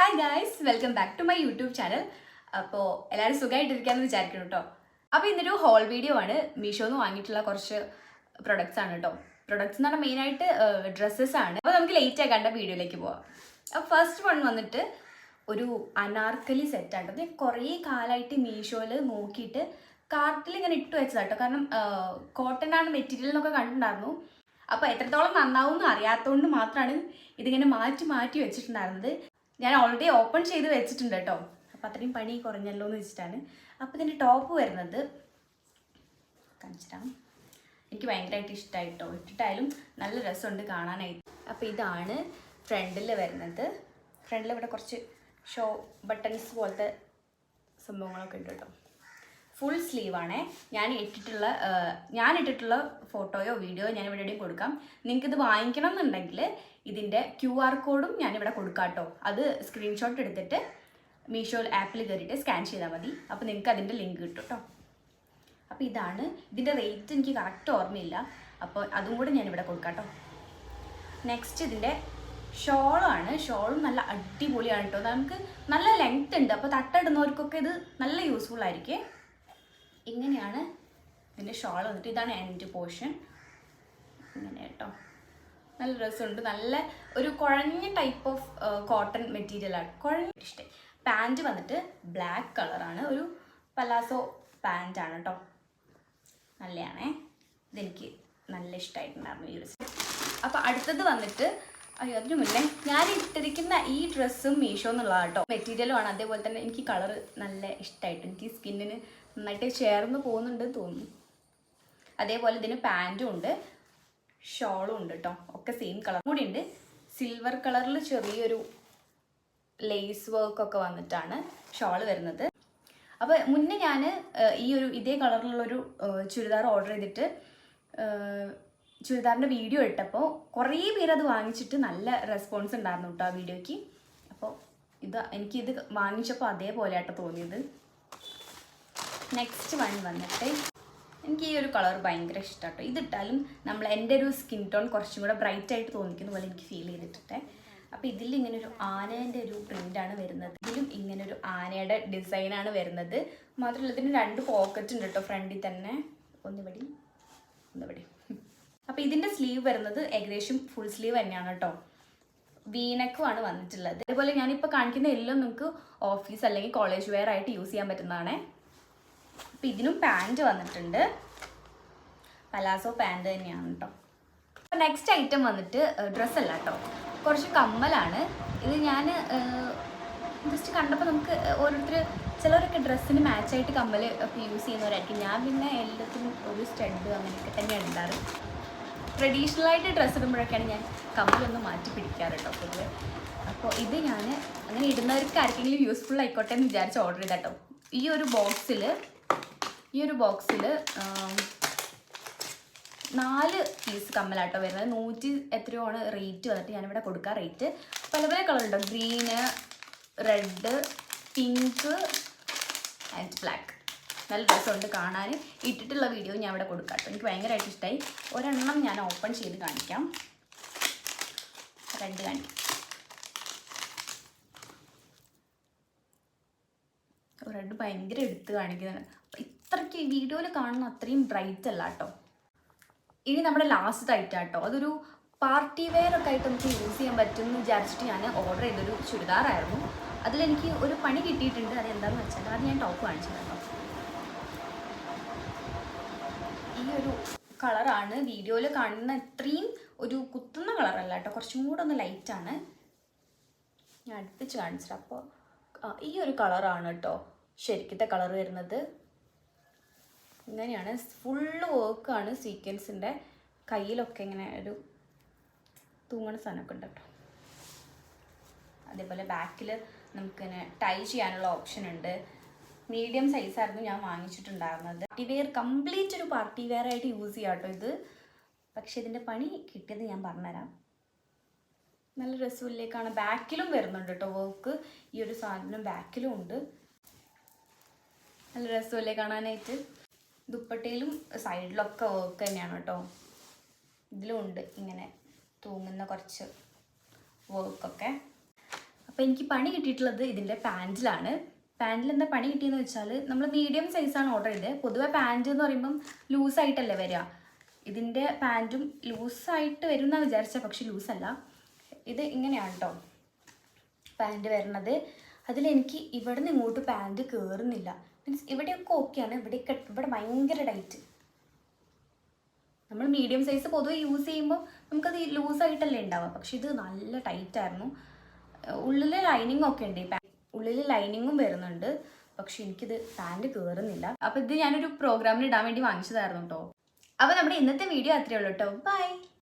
Hi guys welcome back to my YouTube channel അപ്പോൾ എല്ലാവരും സുഖമായിട്ടിരിക്കാമെന്ന് വിചാരിക്കണം കേട്ടോ അപ്പോൾ ഇന്നൊരു ഹോൾ വീഡിയോ ആണ്. മീഷോന്ന് വാങ്ങിയിട്ടുള്ള കുറച്ച് പ്രൊഡക്ട്സ് ആണ് കേട്ടോ പ്രൊഡക്ട്സ് എന്ന് പറഞ്ഞാൽ മെയിനായിട്ട് ഡ്രസ്സസ് ആണ്. അപ്പോൾ നമുക്ക് ലേറ്റ് ആക്കാണ്ട വീഡിയോയിലേക്ക് പോവാം. അപ്പോൾ ഫസ്റ്റ് വൺ വന്നിട്ട് ഒരു അനാർക്കലി സെറ്റാണ് അത് ഞാൻ കുറേ കാലമായിട്ട് മീഷോയിൽ നോക്കിയിട്ട് കാർട്ടിൽ ഇങ്ങനെ ഇട്ട് വെച്ചതാണ് കേട്ടോ കാരണം കോട്ടൺ ആണ് മെറ്റീരിയൽ എന്നൊക്കെ കണ്ടിട്ടുണ്ടായിരുന്നു. അപ്പോൾ എത്രത്തോളം നന്നാവും എന്ന് അറിയാത്തതുകൊണ്ട് മാത്രമാണ് ഇതിങ്ങനെ മാറ്റി മാറ്റി വെച്ചിട്ടുണ്ടായിരുന്നത്. ഞാൻ ഓൾറെഡി ഓപ്പൺ ചെയ്ത് വെച്ചിട്ടുണ്ട് കേട്ടോ. അപ്പം അത്രയും പണി കുറഞ്ഞല്ലോ എന്ന് വെച്ചിട്ടാണ്. അപ്പോൾ ഇതിന്റെ ടോപ്പ് വരുന്നത് കാണിച്ചിട്ടാം എനിക്ക് ഭയങ്കരമായിട്ട് ഇഷ്ടമായിട്ടോ ഇട്ടിട്ടായാലും നല്ല രസമുണ്ട് കാണാനായിട്ട്. അപ്പോൾ ഇതാണ് ഫ്രണ്ടിൽ വരുന്നത്. ഫ്രണ്ടിൽ ഇവിടെ കുറച്ച് ഷോ ബട്ടൺസ് പോലത്തെ സംഭവങ്ങളൊക്കെ ഉണ്ട് കേട്ടോ. ഫുൾ സ്ലീവാണേ ഞാൻ ഇട്ടിട്ടുള്ള ഞാൻ ഇട്ടിട്ടുള്ള ഫോട്ടോയോ വീഡിയോയോ ഞാൻ ഇവിടെ എവിടെയും കൊടുക്കാം. നിങ്ങൾക്ക് ഇത് വാങ്ങിക്കണം എന്നുണ്ടെങ്കിൽ ഇതിന്റെ ക്യു ആർ കോഡും ഞാനിവിടെ കൊടുക്കാം കേട്ടോ. അത് സ്ക്രീൻഷോട്ട് എടുത്തിട്ട് മീഷോ ആപ്പിൽ കയറിയിട്ട് സ്കാൻ ചെയ്താൽ മതി. അപ്പോൾ നിങ്ങൾക്ക് അതിന്റെ ലിങ്ക് കിട്ടും കേട്ടോ. അപ്പോൾ ഇതാണ്. ഇതിന്റെ റേറ്റ് എനിക്ക് കറക്റ്റ് ഓർമ്മയില്ല. അപ്പോൾ അതും കൂടെ ഞാനിവിടെ കൊടുക്കാം കേട്ടോ. നെക്സ്റ്റ് ഇതിന്റെ ഷോളാണ് ഷോളും നല്ല അടിപൊളിയാണ് കേട്ടോ. നമുക്ക് നല്ല ലെങ്ത് ഉണ്ട്. അപ്പോൾ തട്ടിടുന്നവർക്കൊക്കെ ഇത് നല്ല യൂസ്ഫുൾ ആയിരിക്കും. ഇങ്ങനെയാണ് ഇതിന്റെ ഷോൾ വന്നിട്ട്. ഇതാണ് എൻഡ് പോർഷൻ. ഇങ്ങനെ കേട്ടോ നല്ല ഡ്രസ്സുണ്ട് നല്ല ഒരു കുഴഞ്ഞ ടൈപ്പ് ഓഫ് കോട്ടൺ മെറ്റീരിയലാണ് കുഴഞ്ഞ ഇഷ്ടം പാന്റ് വന്നിട്ട് ബ്ലാക്ക് കളറാണ് ഒരു പലാസോ പാന്റാണ് കേട്ടോ നല്ലതാണേ ഇതെനിക്ക് നല്ല ഇഷ്ടമായിട്ടുണ്ടായിരുന്നു ഈ ഡ്രസ്സ് അപ്പോൾ അടുത്തത് വന്നിട്ട് അയ്യോ അതിനു മുന്നേ ഞാൻ ഇട്ടിരിക്കുന്ന ഈ ഡ്രസ്സും മീഷോ എന്നുള്ളതാണ് കേട്ടോ മെറ്റീരിയലും ആണ്. അതേപോലെ തന്നെ എനിക്ക് കളർ നല്ല ഇഷ്ടമായിട്ട് എനിക്ക് സ്കിന്നിന് നന്നായിട്ട് ചേർന്ന് പോകുന്നുണ്ട് തോന്നുന്നു. അതേപോലെ ഇതിന് പാന്റും ഉണ്ട്. ഷോളും ഉണ്ട് കേട്ടോ ഒക്കെ സെയിം കളർ കൂടി ഉണ്ട്. സിൽവർ കളറിൽ ചെറിയൊരു ലേസ് വർക്കൊക്കെ വന്നിട്ടാണ് ഷോൾ വരുന്നത്. അപ്പോൾ മുന്നേ ഞാൻ ഈ ഒരു ഇതേ കളറിലുള്ളൊരു ചുരിദാർ ഓർഡർ ചെയ്തിട്ട് ചുരിദാറിന്റെ വീഡിയോ ഇട്ടപ്പോൾ കുറേ പേര് അത് വാങ്ങിച്ചിട്ട് നല്ല റെസ്പോൺസ് ഉണ്ടായിരുന്നു കേട്ടോ ആ വീഡിയോയ്ക്ക്. അപ്പോൾ ഇത് എനിക്കിത് വാങ്ങിച്ചപ്പോൾ അതേപോലെ ആട്ടോ തോന്നിയത്. നെക്സ്റ്റ് വൺ വന്നിട്ട് എനിക്ക് ഈ ഒരു കളർ ഭയങ്കര ഇഷ്ടമാട്ടോ ഇതിട്ടാലും നമ്മൾ എന്റെ ഒരു സ്കിൻ ടോൺ കുറച്ചും കൂടെ ബ്രൈറ്റ് ആയിട്ട് തോന്നിക്കുന്ന പോലെ എനിക്ക് ഫീൽ ചെയ്തിട്ടെ അപ്പോൾ ഇതിൽ ഇങ്ങനെ ഒരു ആനേന്റെ ഒരു പ്രിന്റാണ് വരുന്നത്. ഇതിലും ഇങ്ങനെ ഒരു ആനയുടെ ഡിസൈനാണ് വരുന്നത്. മാത്രമല്ല ഇതിന് രണ്ട് പോക്കറ്റ് ഉണ്ട് കേട്ടോ ഫ്രണ്ടിൽ തന്നെ. ഒന്നിവിടെ ഒന്നിവിടെ. അപ്പോൾ ഇതിന്റെ സ്ലീവ് വരുന്നത് ഏകദേശം ഫുൾ സ്ലീവ് തന്നെയാണ് കേട്ടോ വീനക്കുമാണ് വന്നിട്ടുള്ളത്. അതേപോലെ ഞാനിപ്പോൾ കാണിക്കുന്ന എല്ലാം നിങ്ങൾക്ക് ഓഫീസ് അല്ലെങ്കിൽ കോളേജ് വെയർ ആയിട്ട് യൂസ് ചെയ്യാൻ പറ്റുന്നതാണേ. അപ്പം ഇതിനും പാന്റ് വന്നിട്ടുണ്ട്. പലാസോ പാന്റ് തന്നെയാണ് കേട്ടോ അപ്പോൾ നെക്സ്റ്റ് ഐറ്റം വന്നിട്ട് ഡ്രസ്സല്ല കേട്ടോ കുറച്ച് കമ്മലാണ്. ഇത് ഞാൻ ജസ്റ്റ് കണ്ടപ്പോൾ നമുക്ക് ഓരോരുത്തർ ചിലരൊക്കെ ഡ്രസ്സിന് മാച്ചായിട്ട് കമ്മൽ ഒക്കെ യൂസ് ചെയ്യുന്നവരായിരിക്കും. ഞാൻ പിന്നെ എല്ലാത്തിനും ഒരു സ്റ്റഡ് അങ്ങനെയൊക്കെ തന്നെയാണ് ഇടാറ്. ട്രഡീഷണൽ ആയിട്ട് ഡ്രസ്സ് ഇടുമ്പോഴൊക്കെയാണ് ഞാൻ കമ്മലൊന്ന് മാറ്റി പിടിക്കാറ് കേട്ടോ പൊതുവെ. അപ്പോൾ ഇത് ഞാൻ അങ്ങനെ ഇടുന്നവർക്ക് ആർക്കെങ്കിലും യൂസ്ഫുൾ ആയിക്കോട്ടെ എന്ന് വിചാരിച്ച് ഓർഡർ ചെയ്താട്ടോ ഈ ഒരു ബോക്സിൽ ഈ ഒരു ബോക്സിൽ നാല് പീസ് കമ്മലാട്ടോ വരുന്നത്. നൂറ്റി എത്രയോ ആണ് റേറ്റ് വന്നിട്ട് ഞാനിവിടെ കൊടുക്കാം റേറ്റ് പല പല കളർ ഉണ്ടോ? Green red pink and black നല്ല രസമുണ്ട് കാണാൻ ഇട്ടിട്ടുള്ള വീഡിയോ ഞാൻ ഇവിടെ കൊടുക്കാം കേട്ടോ എനിക്ക് ഭയങ്കരമായിട്ട് ഇഷ്ടമായി ഒരെണ്ണം ഞാൻ ഓപ്പൺ ചെയ്ത് കാണിക്കാം. റെഡ് കാണിക്കാം. റെഡ് ഭയങ്കര എടുത്ത് കാണിക്കുന്നതാണ്. ഇത്രയ്ക്ക് വീഡിയോയിൽ കാണുന്ന അത്രയും ബ്രൈറ്റ് അല്ല കേട്ടോ ഇനി നമ്മുടെ ലാസ്റ്റ് ഡൈറ്റ് കേട്ടോ അതൊരു പാർട്ടി വെയർ ഒക്കെ ആയിട്ട് നമുക്ക് യൂസ് ചെയ്യാൻ പറ്റും എന്ന് വിചാരിച്ചിട്ട് ഞാൻ ഓർഡർ ചെയ്തൊരു ചുരിദാറായിരുന്നു അതിലെനിക്ക് ഒരു പണി കിട്ടിയിട്ടുണ്ട്. അത് എന്താണെന്ന് വെച്ചാൽ അത് ഞാൻ ടോപ്പ് കാണിച്ചു ഈ ഒരു കളറാണ് വീഡിയോയിൽ കാണുന്ന ഇത്രയും ഒരു കുത്തുന്ന കളറല്ല കേട്ടോ കുറച്ചും കൂടെ ഒന്ന് ലൈറ്റാണ് ഞാൻ അടുപ്പിച്ച് കാണിച്ചിട്ട് അപ്പോൾ ഈ ഒരു കളറാണ് കേട്ടോ ശരിക്കത്തെ കളർ വരുന്നത്. ഇങ്ങനെയാണ്. ഫുള്ള് വർക്കാണ് സീക്വൻസിന്റെ കയ്യിലൊക്കെ ഇങ്ങനെ ഒരു തൂങ്ങണ സാധനമൊക്കെ ഉണ്ട് കേട്ടോ. അതേപോലെ ബാക്കിൽ നമുക്കിങ്ങനെ ടൈ ചെയ്യാനുള്ള ഓപ്ഷൻ ഉണ്ട്. മീഡിയം സൈസായിരുന്നു ഞാൻ വാങ്ങിച്ചിട്ടുണ്ടായിരുന്നത്. പാർട്ടി വെയർ കംപ്ലീറ്റ് ഒരു പാർട്ടി വെയർ ആയിട്ട് യൂസ് ചെയ്യാം കേട്ടോ ഇത്. പക്ഷേ ഇതിന്റെ പണി കിട്ടിയത് ഞാൻ പറഞ്ഞുതരാം. നല്ല രസമില്ലേക്കാണ്. ബാക്കിലും വരുന്നുണ്ട് കേട്ടോ വർക്ക് ഈ ഒരു സാധനം ബാക്കിലും ഉണ്ട്. നല്ല രസമല്ലേ കാണാനായിട്ട്? ദുപ്പട്ടയിലും സൈഡിലൊക്കെ വർക്ക് തന്നെയാണ് കേട്ടോ. ഇതിലും ഉണ്ട് ഇങ്ങനെ തൂങ്ങുന്ന കുറച്ച് വർക്കൊക്കെ അപ്പോൾ എനിക്ക് പണി കിട്ടിയിട്ടുള്ളത് ഇതിന്റെ പാന്റിലാണ് പാന്റിൽ എന്താ പണി കിട്ടിയെന്ന് വെച്ചാൽ നമ്മൾ മീഡിയം സൈസാണ് ഓർഡർ ചെയ്തത് പൊതുവെ പാന്റ് എന്ന് പറയുമ്പം ലൂസായിട്ടല്ലേ വരിക. ഇതിന്റെ പാന്റും ലൂസായിട്ട് വരും എന്നാണ് വിചാരിച്ചത് പക്ഷെ ലൂസല്ല ഇത് ഇങ്ങനെയാണ് കേട്ടോ പാന്റ് വരണത്. അതിലെനിക്ക് ഇവിടെ നിന്ന് ഇങ്ങോട്ട് പാന്റ് കയറുന്നില്ല മീൻസ് ഇവിടെയൊക്കെ ഓക്കെയാണ് ഇവിടെയൊക്കെ ഇവിടെ ഭയങ്കര ടൈറ്റ് നമ്മൾ മീഡിയം സൈസ് പൊതുവെ യൂസ് ചെയ്യുമ്പോൾ നമുക്കത് ലൂസായിട്ടല്ലേ ഉണ്ടാവുക. പക്ഷെ ഇത് നല്ല ടൈറ്റായിരുന്നു ഉള്ളിൽ ലൈനിങ് ഒക്കെ ഉണ്ട്. ഉള്ളിൽ ലൈനിങ്ങും വരുന്നുണ്ട്. പക്ഷെ എനിക്കിത് പാന്റ് കയറുന്നില്ല അപ്പോൾ ഇത് ഞാനൊരു പ്രോഗ്രാമിന് ഇടാൻ വേണ്ടി വാങ്ങിച്ചതായിരുന്നു കേട്ടോ അപ്പോൾ നമ്മുടെ ഇന്നത്തെ വീഡിയോ അത്രയേ ഉള്ളൂ കേട്ടോ ബൈ